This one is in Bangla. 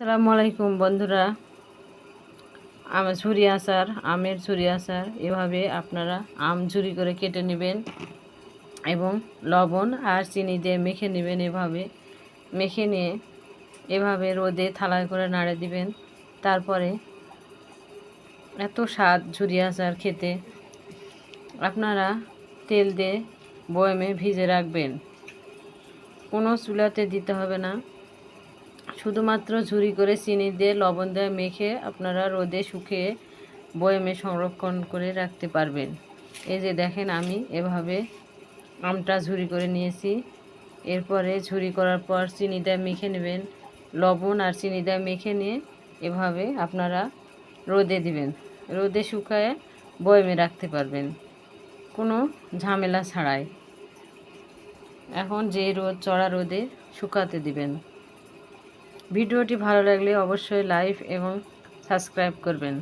আসসালামু আলাইকুম, বন্ধুরা। আম ঝুরি আচার আমের ঝুরি আচার এভাবে আপনারা আম ঝুরি করে কেটে নেবেন এবং লবণ আর চিনি দিয়ে মেখে নেবেন এভাবে। মেখে নিয়ে এভাবে রোদে থালায় করে নাড়ে দিবেন। তারপরে এত স্বাদ ঝুরি আচার খেতে। আপনারা তেল দিয়ে বয়মে ভিজে রাখবেন। কোনো চুলাতে দিতে হবে না। শুধুমাত্র ঝুরি করে চিনি দিয়ে লবণ দিয়ে মেখে আপনারা রোদে শুকিয়ে বয়েমে সংরক্ষণ করে রাখতে পারবেন। এই যে দেখেন আমি এভাবে আমটা ঝুরি করে নিয়েছি। এরপরে ঝুরি করার পর চিনি দিয়ে মেখে নেবেন। লবণ আর চিনি দিয়ে মেখে নিয়ে এভাবে আপনারা রোদে দিবেন। রোদে শুকায় বয়েমে রাখতে পারবেন। কোনো ঝামেলা ছাড়াই। এখন যে রোদ, চড়া রোদে শুকাতে দিবেন। ভিডিওটি ভালো লাগলে অবশ্যই লাইক এবং সাবস্ক্রাইব করবেন।